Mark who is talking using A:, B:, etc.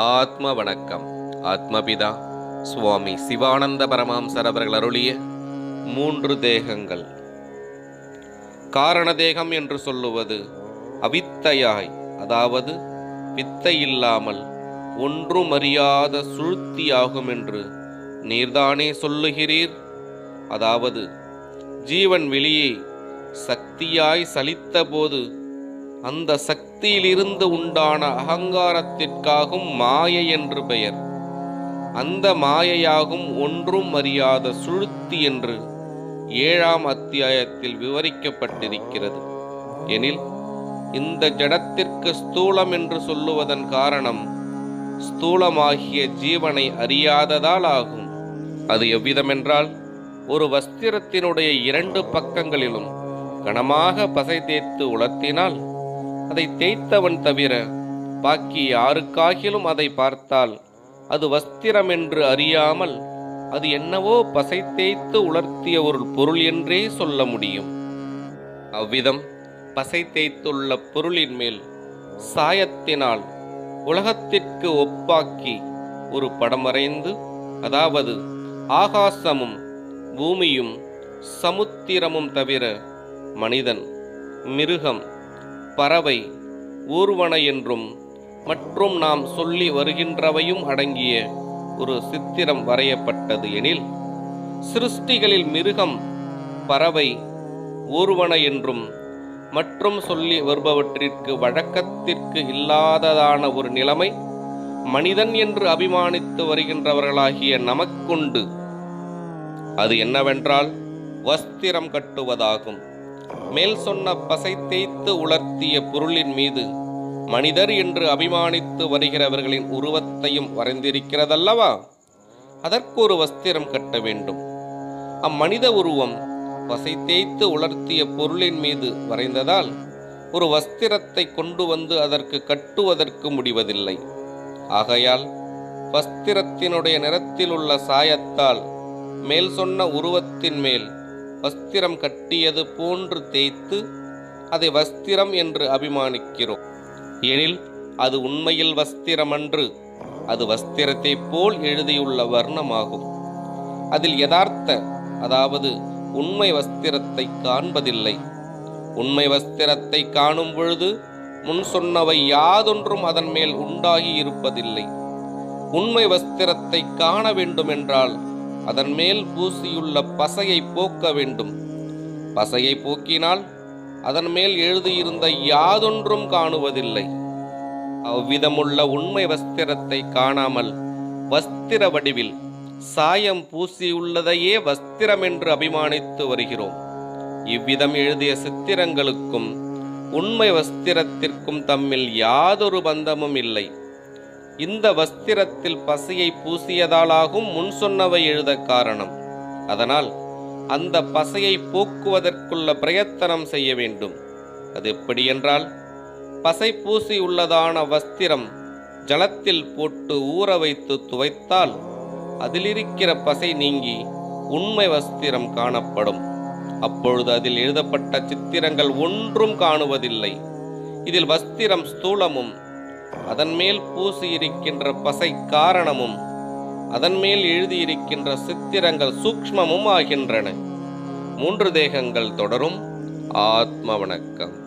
A: ஆத்ம வணக்கம். ஆத்மபிதா சுவாமி சிவானந்த பரமாம்சர் அவர்கள் அருளிய மூன்று தேகங்கள். காரண தேகம் என்று சொல்லுவது அவித்தையாய் அதாவது வித்தை இல்லாமல் ஒன்றுமறியாத சுழுத்தியாகும் என்று நீர்தானே சொல்லுகிறீர்? அதாவது ஜீவன் வெளியே சக்தியாய் சலித்தபோது அந்த சக்தியிலிருந்து உண்டான அகங்காரத்திற்காகும் மாயை என்று பெயர். அந்த மாயையாகும் ஒன்றும் அறியாத சுழுத்தி என்று ஏழாம் அத்தியாயத்தில் விவரிக்கப்பட்டிருக்கிறது. எனில் இந்த ஜடத்திற்கு ஸ்தூலம் என்று சொல்லுவதன் காரணம் ஸ்தூலமாகிய ஜீவனை அறியாததால் ஆகும். அது எவ்விதமென்றால் ஒரு வஸ்திரத்தினுடைய இரண்டு பக்கங்களிலும் கனமாக பசை தேய்த்து உலர்த்தினால் அதை தேய்த்தவன் தவிர பாக்கி யாருக்காகிலும் அதை பார்த்தால் அது வஸ்திரம் என்று அறியாமல் அது என்னவோ பசை தேய்த்து உலர்த்திய ஒரு பொருள் என்றே சொல்ல முடியும். அவ்விதம் பசை தேய்த்துள்ள பொருளின் மேல் சாயத்தினால் உலகத்திற்கு ஒப்பாக்கி ஒரு படம் வரைந்து அதாவது ஆகாசமும் பூமியும் சமுத்திரமும் தவிர மனிதன் மிருகம் பறவை ஊர்வன என்றும் மற்றும் நாம் சொல்லி வருகின்றவையும் அடங்கிய ஒரு சித்திரம் வரையப்பட்டது எனில் சிருஷ்டிகளில் மிருகம் பறவை ஊர்வன என்றும் மற்றும் சொல்லி வருபவற்றிற்கு வழக்கத்திற்கு இல்லாததான ஒரு நிலைமை மனிதன் என்று அபிமானித்து வருகின்றவர்களாகிய நமக்குண்டு. அது என்னவென்றால் வஸ்திரம் கட்டுவதாகும். மேல் சொன்ன பசை தேய்த்து உலர்த்திய பொருளின் மீது மனிதர் என்று அபிமானித்து வருகிறவர்களின் உருவத்தையும் வரைந்திருக்கிறதல்லவா? அதற்கு ஒரு வஸ்திரம் கட்ட வேண்டும். அம்மனித உருவம் பசை தேய்த்து உலர்த்திய பொருளின் மீது வரைந்ததால் ஒரு வஸ்திரத்தை கொண்டு வந்து அதற்கு கட்டுவதற்கு முடிவதில்லை. ஆகையால் வஸ்திரத்தினுடைய நிறத்தில் உள்ள சாயத்தால் மேல் சொன்ன உருவத்தின் மேல் வஸ்திரம் கட்டியது போன்று தேய்த்து அதை வஸ்திரம் என்று அபிமானிக்கிறோம். எனில் அது உண்மையில் வஸ்திரமன்று. அது வஸ்திரத்தைப் போல் எழுதியுள்ள வர்ணமாகும். அதில் யதார்த்த அதாவது உண்மை வஸ்திரத்தை காண்பதில்லை. உண்மை வஸ்திரத்தை காணும் பொழுது முன் சொன்னவை யாதொன்றும் அதன் மேல் உண்டாகி இருப்பதில்லை. உண்மை வஸ்திரத்தை காண வேண்டுமென்றால் அதன் மேல் பூசியுள்ள பசையை போக்க வேண்டும். பசையை போக்கினால் அதன் மேல் எழுதியிருந்த யாதொன்றும் காணுவதில்லை. அவ்விதமுள்ள உண்மை வஸ்திரத்தை காணாமல் வஸ்திர வடிவில் சாயம் பூசியுள்ளதையே வஸ்திரம் என்று அபிமானித்து வருகிறோம். இவ்விதம் எழுதிய சித்திரங்களுக்கும் உண்மை வஸ்திரத்திற்கும் தம்மில் யாதொரு பந்தமும் இல்லை. இந்த வஸ்திரத்தில் பசியை பூசியதாலாகும் முன் சொன்னவை எழுத காரணம். அதனால் அந்த பசையை போக்குவதற்குள்ள பிரயத்தனம் செய்ய வேண்டும். அது எப்படி என்றால் பசை பூசி உள்ளதான வஸ்திரம் ஜலத்தில் போட்டு ஊற வைத்து துவைத்தால் அதிலிருக்கிற பசை நீங்கி உண்மை வஸ்திரம் காணப்படும். அப்பொழுது அதில் எழுதப்பட்ட சித்திரங்கள் ஒன்றும் காணுவதில்லை. இதில் வஸ்திரம் ஸ்தூலமும் அதன் மேல் பசை காரணமும் அதன் மேல் எழுதியிருக்கின்ற சித்திரங்கள் சூக்ஷ்மமும் ஆகின்றன. மூன்று தேகங்கள் தொடரும். ஆத்ம வணக்கம்.